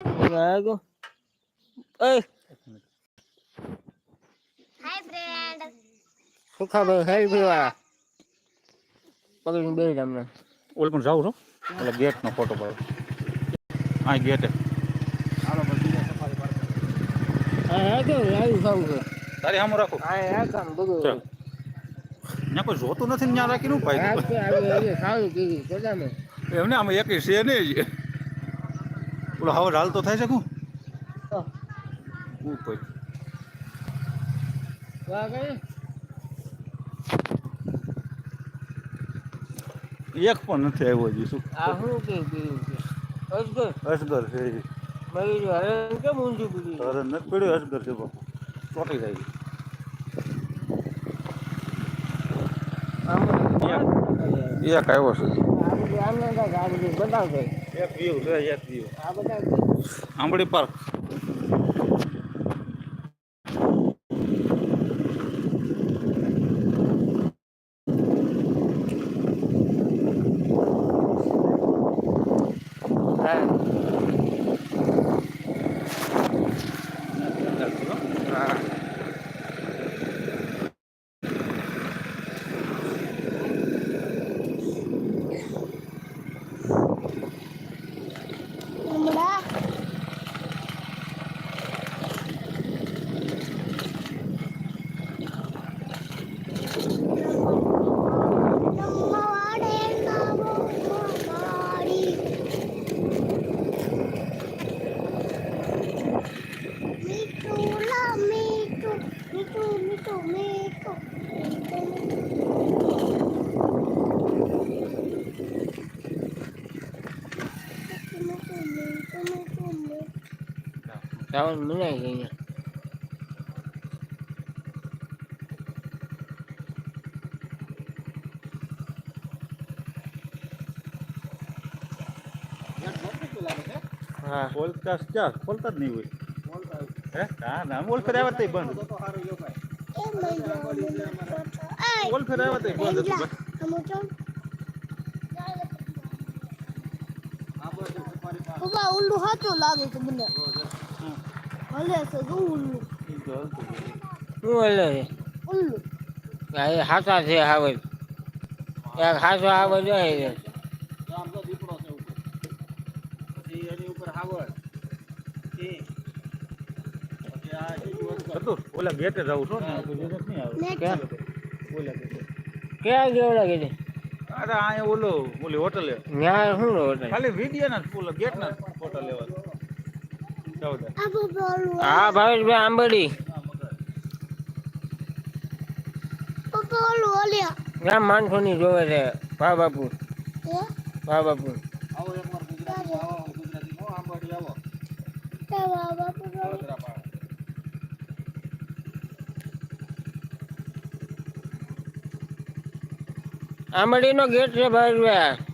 నాకు શું ખબર હે ભીવા પગલું બે તમને ઓલ પણ જાઉં છું એટલે ગેટ નો ફોટો પડે આ ગેટ તારી સામે રાખો ને કોઈ જોતું નથી ત્યાં રાખી નું ભાઈ એમને આમાં એક છે નહીં ઓલો હવે હાલ તો થાય છે કું તો કોઈ. એક પણ નથી આવ્યો હજી શું? આ શું કે અસગર અસગર છે. મરી કેમ ઊંધું પીડ્યું હવે નથી પડ્યો અસગર છે બાપુ. ચોટી જાય. એક. આવ્યો છે. બતાવશે એક વ્યૂ એક વ્યૂ આ બધા આંબળી પાર્ક. ચાવલ મિલાઈ ગઈ હા. બોલતા જા બોલતા જ નહીં હોય. હે હા? ના બોલ ફેર આવ્યા તઈ બંધ. બોલ ફેર તઈ બંધ હતું ઉલ્લું સાચું લાગે છે મને. હાથા છે હાવલ એક હાથો હાવલ જાય દીપડો છે એની ઉપર હાવલ ઓલા ગેટે જાવ છો ને ક્યાં ગયો ઓલા ગેટે અરે આ ઓલો ઓલી હોટલે શું હોટલ ખાલી વિડિયા ના ફૂલ ગેટ ના ફોટો લેવા હા, ભાવેશભાઈ આંબડી ના માણસો ની જોવે છે ભા બાપુ ભા બાપુ આંબળી નો ગેટ છે ભાઈ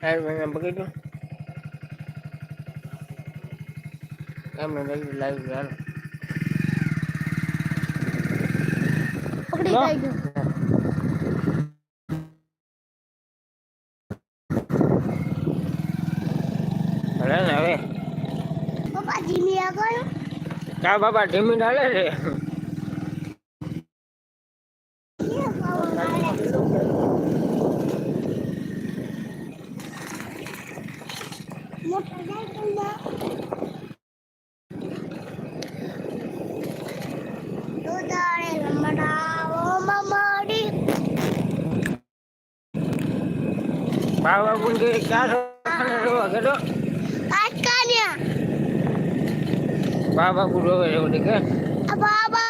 Ay, bakit no? Kami đi yung live yan. Okay, tayo. Wala bắt eh. đi Jimmy ako, no? Kaya Bapak Jimmy na lang, eh. Bawa kunci kasur dulu, gitu. Akan ya. Bawa kudu ya, udah kan? Apa-apa.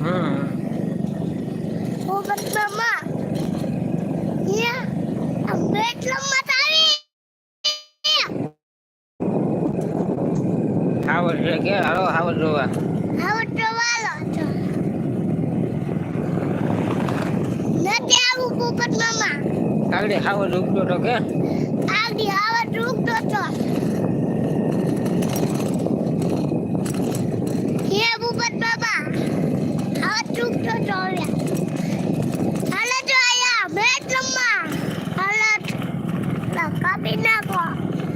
હમ. આવી હાવર જોવા હવે તો વાલો છો નથી આવું પોપટ મામા આગળ હાવર રૂપતો તો કે? આગળ હવે રૂકતો તો હે પોપટ મામા હવે રૂકતો તો હવે હાલે તો આયા બેટ લમ્મા હાલે લા કાપી નાખો ના પોપટ મામા પોપટ મામા બેટ લમ્મા જાઓ આ બેટ લમ્મા જાવ ને પોપટ મામા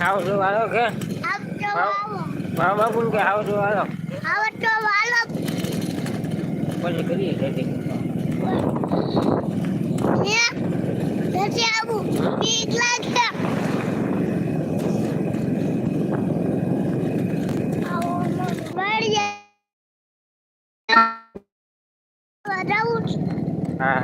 હાવર જોવા હાલો કે. તો આવો મારા બાપુ કે હાવર જોવા હાલો હવે તો વાલો. પછી કરીએ સેટિંગ ને નથી આવું. બીક આવો મળી જાય વધાવું છે. હા.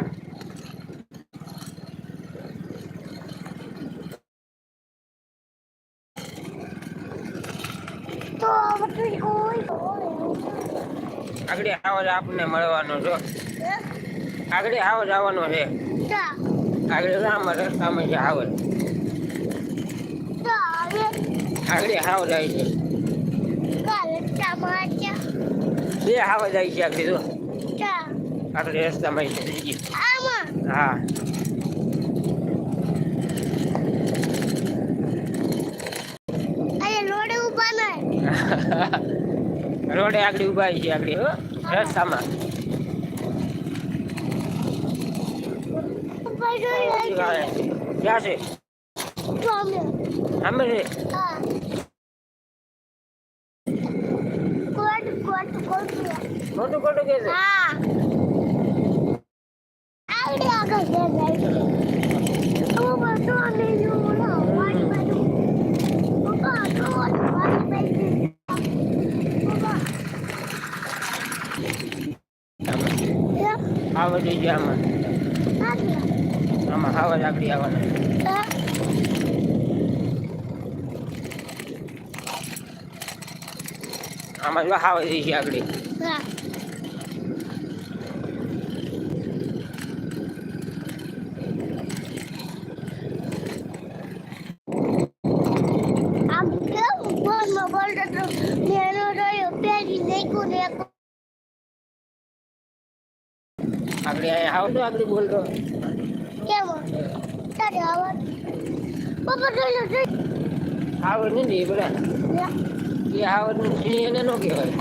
આગળ હાવર આપણને મળવાનો છો. આગળ હાવર આવવાનો છે. આગળ રામમાં રસ્તામાં છે તા આગળ હાવર જાય છે. બે હાવ જાય છે આગળ આગળ રસ્તામાં બીજી આમાં હા રોડે આગળ ઊભા છે આગળ રસ્તામાં ક્યાં છે અમે છે ખોટું ખોટું કે છે હા આવડે આગળ છે જાય ઓ બધું અમે જોવું ના વાડી બાજુ પપ્પા તો વાડી બાજુ પપ્પા આમાં. આમાં હાવર આગળ આવવાના આમાં જો હાવર જઈ છે આગળ હા આમ કેવું ફોનમાં બોલતો તો મેનો રહ્યો પેલી નાખ્યું ને એક આગળ આપણે બોલ તો કેમ? તારે આવાજ પપ્પા જોઈ લો જોઈ નથી એ બધા. લે. એ હાવરની એને નો કહેવાય.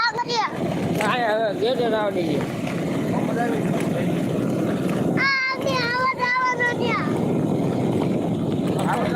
આ કર્યા આ હવે ગેટે રાવ દેજે. આ આગે આવાજ આવવાનો ત્યાં. હાવર